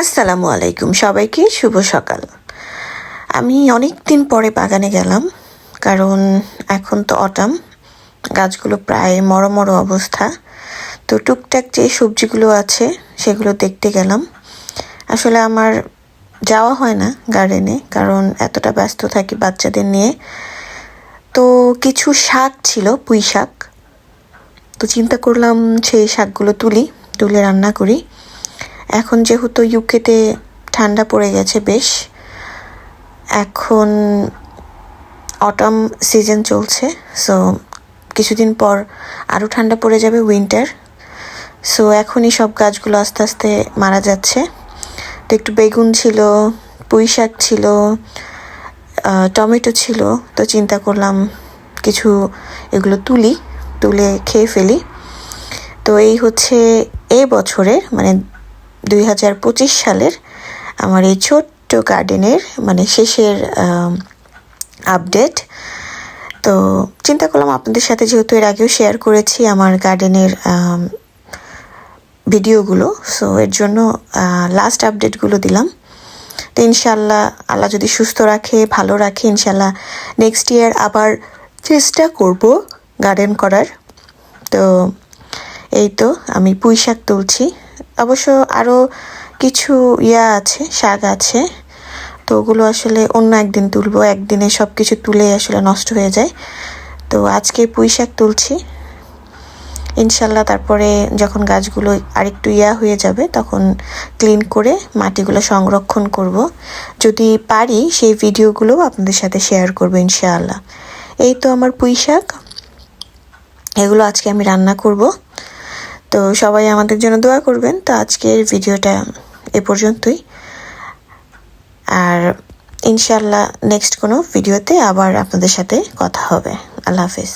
আসসালামু আলাইকুম সবাইকে, শুভ সকাল। আমি অনেক দিন পরে বাগানে গেলাম, কারণ এখন তো অটাম গাছগুলো প্রায় মরো মরো অবস্থা। তো টুকটাক যে সবজিগুলো আছে, সেগুলো দেখতে গেলাম। আসলে আমার যাওয়া হয় না গার্ডেনে কারণ এতটা ব্যস্ত থাকি বাচ্চাদের নিয়ে। তো কিছু শাক ছিল, পুঁই শাক। তো চিন্তা করলাম, সেই শাকগুলো তুলি, তুলে রান্না করি। এখন যেহেতু ইউকেতে ঠান্ডা পড়ে গেছে বেশ, এখন অটাম সিজন চলছে সো কিছুদিন পর আরও ঠান্ডা পড়ে যাবে উইন্টার সো এখনই সব গাছগুলো আস্তে আস্তে মারা যাচ্ছে। তো একটু বেগুন ছিল, পুঁই শাক ছিল টমেটো ছিল, তো চিন্তা করলাম কিছু এগুলো তুলি, তুলে খেয়ে ফেলি। তো এই হচ্ছে এ বছরের মানে দুই হাজার পঁচিশ সালের আমার এই ছোট্ট গার্ডেনের মানে শেষের আপডেট তো চিন্তা করলাম আপনাদের সাথে যেহেতু এর আগেও শেয়ার করেছি আমার গার্ডেনের ভিডিওগুলো সো এর জন্য লাস্ট আপডেটগুলো দিলাম। তো ইনশাল্লাহ আল্লাহ যদি সুস্থ রাখে, ভালো রাখে ইনশাল্লাহ নেক্সট ইয়ার আবার চেষ্টা করব গার্ডেন করার। তো এই তো আমি পুঁই শাক তুলছি। অবশ্য আরও কিছু ইয়া আছে শাক আছে। তো ওগুলো আসলে অন্য একদিন তুলবো। একদিনে সব কিছু তুলে আসলে নষ্ট হয়ে যায়। তো আজকে পুঁই শাক তুলছি। ইনশাল্লাহ তারপরে যখন গাছগুলো আরেকটু ইয়া হয়ে যাবে, তখন ক্লিন করে মাটিগুলো সংরক্ষণ করব। যদি পারি, সেই ভিডিওগুলোও আপনাদের সাথে শেয়ার করব ইনশাআল্লাহ এই তো আমার পুঁই শাক। এগুলো আজকে আমি রান্না করব। তো সবাই আমাদের জন্য দোয়া করবেন। তো আজকের ভিডিওটা এ পর্যন্তই। আর ইনশাল্লাহ নেক্সট কোনো ভিডিওতে আবার আপনাদের সাথে কথা হবে। আল্লাহ হাফিজ।